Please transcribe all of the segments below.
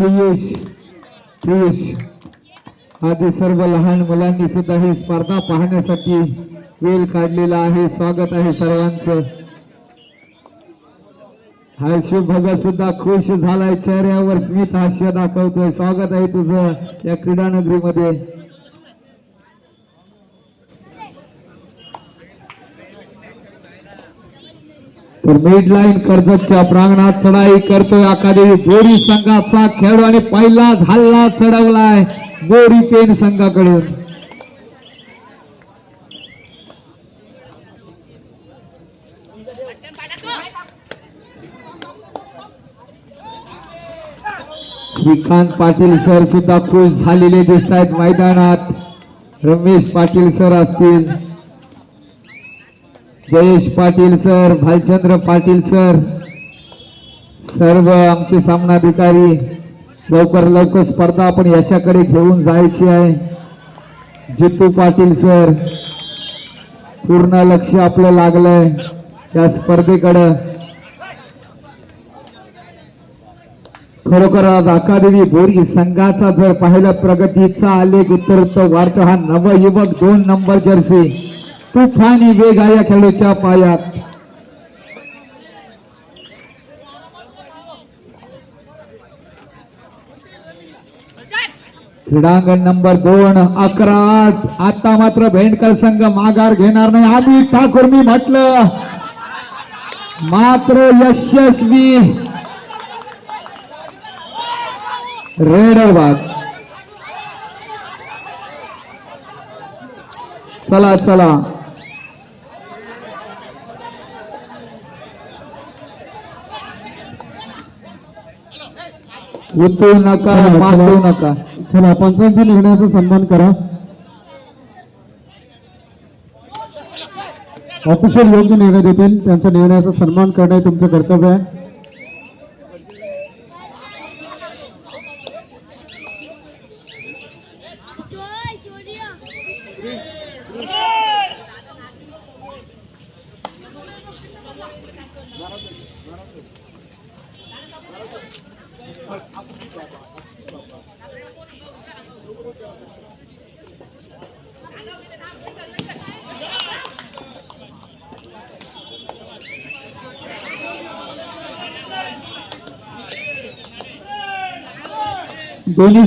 पियुष पियुष आदी सर्व लहान मुलांनी सुद्धा ही स्पर्धा पाहण्यासाठी वेळ काढलेला आहे. स्वागत आहे सर्वांचं. हा शुभ भगत सुद्धा खुश झालाय. चेहऱ्यावर स्मित हास्य दाखवतोय. स्वागत आहे तुझं या क्रीडा नगरीमध्ये तर मिड लाईन कर्जतच्या प्रांगणात चढाई करतोय अकादमी बोरी संघाचा खेळ आणि पहिला झाला चढवलाय बोरी पेन संघाकडून. श्रीकांत पाटील सर सुद्धा खुश झालेले दिसत आहेत मैदानात. रमेश पाटील सर असतील. जयेश पाटील सर भालचंद्र पाटील सर सर्व आमचे सामनाधिकारी लवकर लवकर स्पर्धा आपण यशाकडे घेऊन जायची आहे. जितू पाटील सर पूर्ण लक्ष आपलं लागलंय या स्पर्धेकडं. खरोखर आज अकादमी बोरी संघाचा जर पाहिलं प्रगतीचा आलेख उत्तर वाढतो. हा नवयुवक दोन नंबर जर्सी तुफानी वेग आहे या खेळाच्या पायात. क्रीडांगण नंबर दोन अकरा आठ आता मात्र भेंडकर संघ माघार घेणार नाही. आम्ही ठाकूर मी म्हटलं मात्र यशस्वी रेडर बाग चला चला. उतरू नका मारू नका. चला पंचांच्या निर्णयाचा सन्मान करा. ऑफिशियल योग्य निर्णय देतील. त्यांच्या निर्णयाचा सन्मान करणे हे तुमचं कर्तव्य आहे. दोन्ही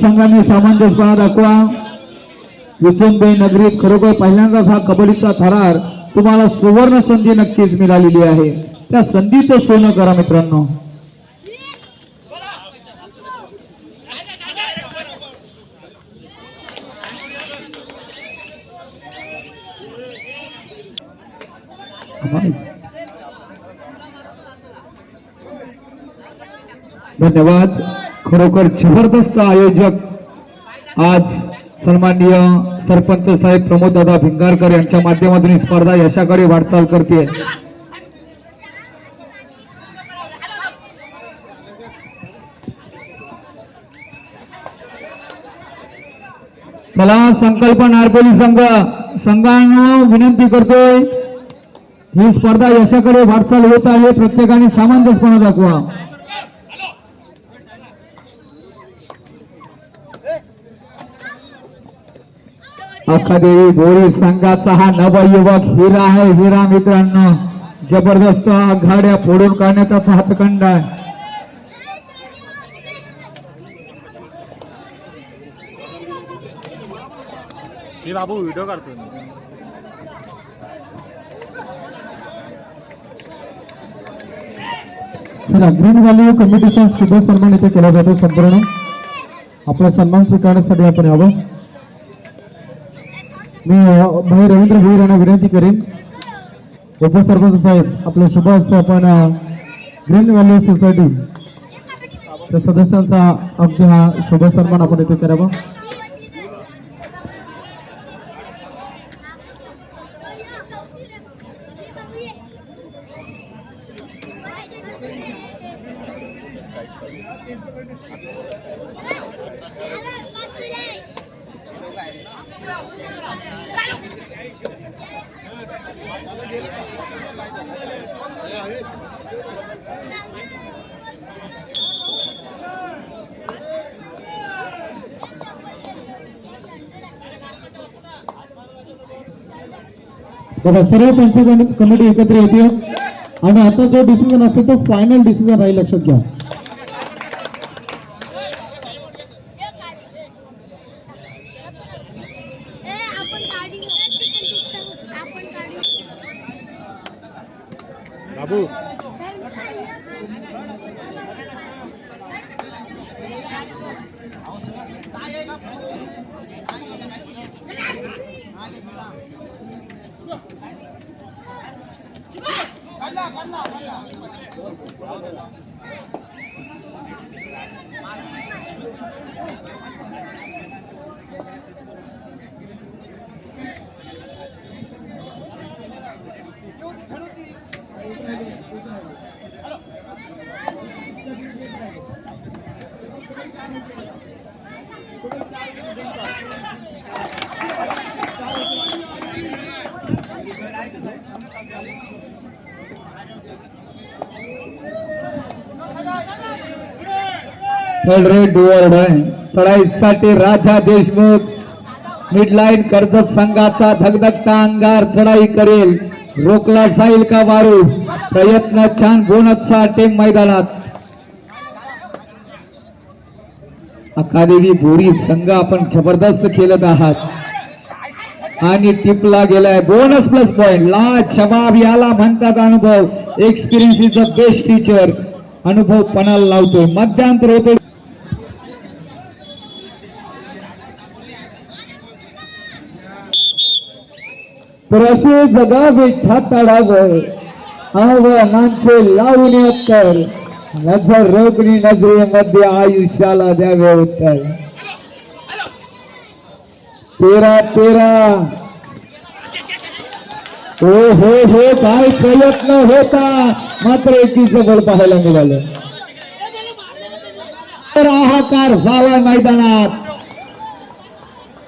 संघांनी सामंजस्यपणा दाखवा. विचनबाई नगरीत खरोखर पहिल्यांदाच हा कबड्डीचा थरार. तुम्हाला सुवर्ण संधी नक्कीच मिळालेली आहे. त्या संधीचं सोनं करा मित्रांनो. धन्यवाद. खरोखर जबरदस्त आयोजक आज सन्माननीय सरपंच साहेब प्रमोद दादा भिंगारकर यांच्या माध्यमातून ही स्पर्धा यशाकडे वाटचाल करते मला संकल्प नारपोली संघ संघांना विनंती करतोय. ही स्पर्धा यशाकडे वाटचाल होत आहे. प्रत्येकाने सामंजस्यपणा दाखवा. अखादेवी बोरी संघाचा हा नवयुवक हिरा आहे. हिरा मित्रांनो जबरदस्त आघाड्या फोडून काढण्याचा हातखंड आहे. बाबू व्हिडिओ काढतो चला ग्रीन व्हॅल्यू कमिटीचा शुभ सन्मान इथे केला जातो संपूर्ण. आपला सन्मान स्वीकारण्यासाठी आपण यावं. मी भाई रवींद्र भोईर यांना विनंती करेन. उपसरपंच साहेब आपलं शुभ असतं आपण ग्रीन व्हॅल्यू सोसायटी त्या सदस्यांचा अगदी हा शुभ सन्मान आपण इथे करावा. बघा सर्व पंचायत कमिटी एकत्र येते. आणि आता जो डिसिजन असेल तो फायनल डिसिजन राहील लक्षात घ्या. बाबू फळरे रेड चढाईसाठी राजा देशमुख मिडलाईन कर्जत संघाचा धगधगता अंगार चढाई करेल रोखला जाईल का वारू प्रयत्न छान बोनसचा टीम मैदानात अकादेवी बोरी संघ आपण जबरदस्त खेळत आहात आणि टिपला गेलाय बोनस प्लस पॉइंट ला शबाब याला म्हणतात अनुभव experience is the best teacher अनुभव पणाला लावतोय मध्यांतर होते तर असे जगावे छाताडावर आव्हानांचे लावून उत्तर. नजर रोगणी नजरेमध्ये आयुष्याला द्यावे उत्तर. तेरा तेरा. हो हो हो काय प्रयत्न होता. मात्र एकीचं गोल पाहायला मिळालं. तर हाहाकार झाला मैदानात.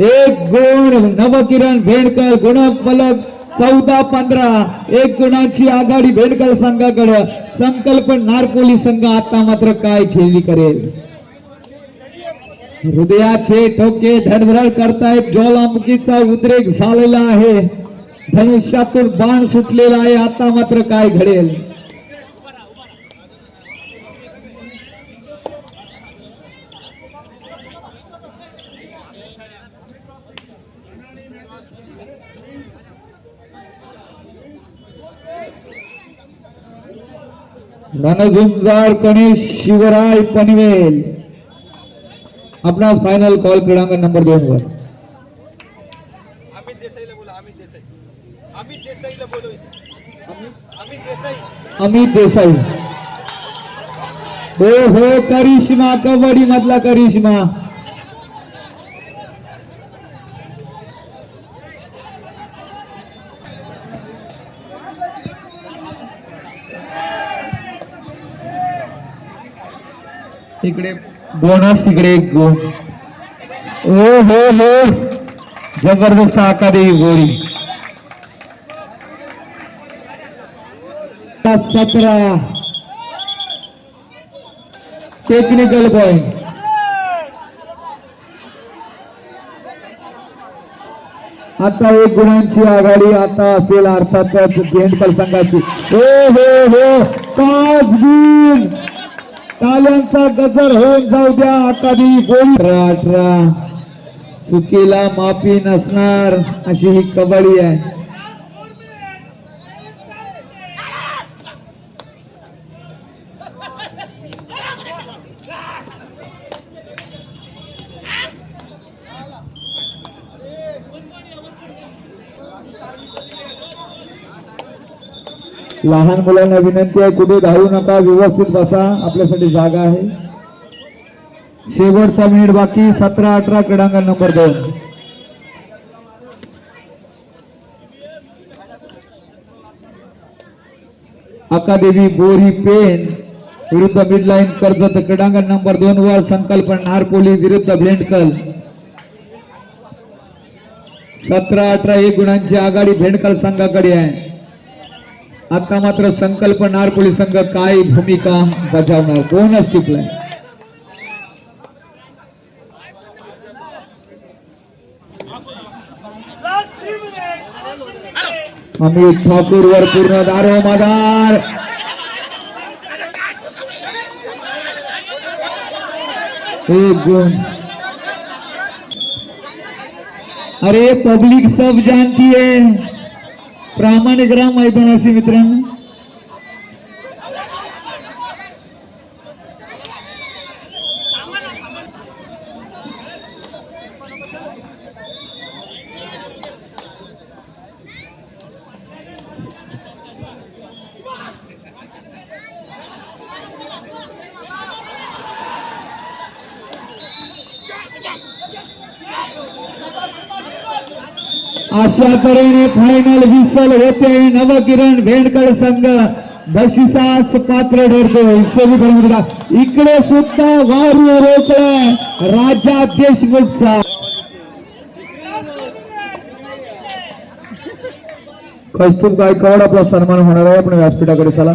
एक गुण नवकिरण भेंडकर गुणक फलक चौदा पंधरा. एक गुणाची आघाडी भेंडकर संघाकडे. संकल्प नारकोली संघ आता मात्र काय खेळली करेल? हृदयाचे ठोके धडधड करतायत. ज्वालामुखीचा उद्रेक झालेला आहे. धनुष्यातून बाण सुटलेला आहे. आता मात्र काय घडेल? गणेश शिवराय पनवेल. आपणास फायनल कॉल क्रीडांगण नंबर दोन वर. अमित देसाई. हो हो करिश्मा कबड्डी मधला करिश्मा. तिकडे बोनस तिकडे एक गोल. ओ हो हो. जबरदस्त आकादेवी गोळी सतरा. टेक्निकल पॉइंट आता एक गुणांची आघाडी आता असेल अर्थातच भेंडकर संघाची ओ हो हो. पाच गुण टाल्यांचा गजर होऊन जाऊ द्या आकादी गोळी अठरा अठरा चुकीला माफी नसणार अशी ही कबड्डी आहे. लहान मुलांना विनंती आहे कुठे धावू नका व्यवस्थित बसा आपल्यासाठी जागा आहे. शेवटचा मिनिट बाकी सतरा अठरा क्रीडांगण नंबर दोन. अकादेवी बोरी पेन विरुद्ध मिडलाईन कर्जत क्रीडांगण नंबर दोन वर संकल्प नारपोली विरुद्ध भेंडकल. सतरा अठरा एक गुणांची आघाडी भेंडकल संघाकडे आहे. आता मात्र संकल्प नारपोली संघ काय भूमिका बजावणार? टिपलाय अमित ठाकूर वर पूर्ण दारोमदार एक गुण. अरे पब्लिक सब जानती है. प्रामाणिक राम मैदानाशी मित्रांनो. अशा तऱ्हेने फायनल विसल होते नवकिरण भेंडकर संघ बक्षिसास पात्र ठरतो. इकडे सुद्धा वारू रोकलाय राजा देशमुखचा कौस्तुभ गायकवाड आपला सन्मान होणार आहे? आपण व्यासपीठाकडे चला.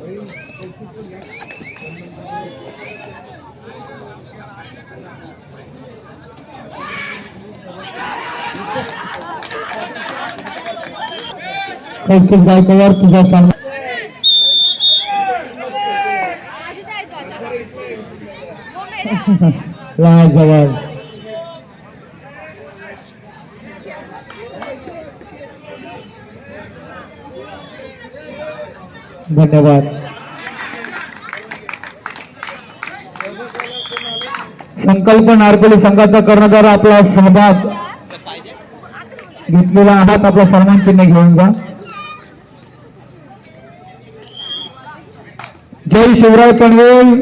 होय, कौतुक पण घ्या. कौस्तुभ गायकवाड तुझा सन्मान आधी जायचो आता हो मॅडम लाल जवाब धन्यवाद. संकल्प नारकोली संघाचा कर्णधार आपला सहभाग घेतलेला आहात. आपला सन्मान चिन्ह घेऊन जा. जय शिवराय पनवेल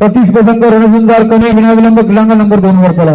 सतीश पसंत रणसुंदर कमी विनाविलंब क्रीडांगण नंबर दोन वर पडा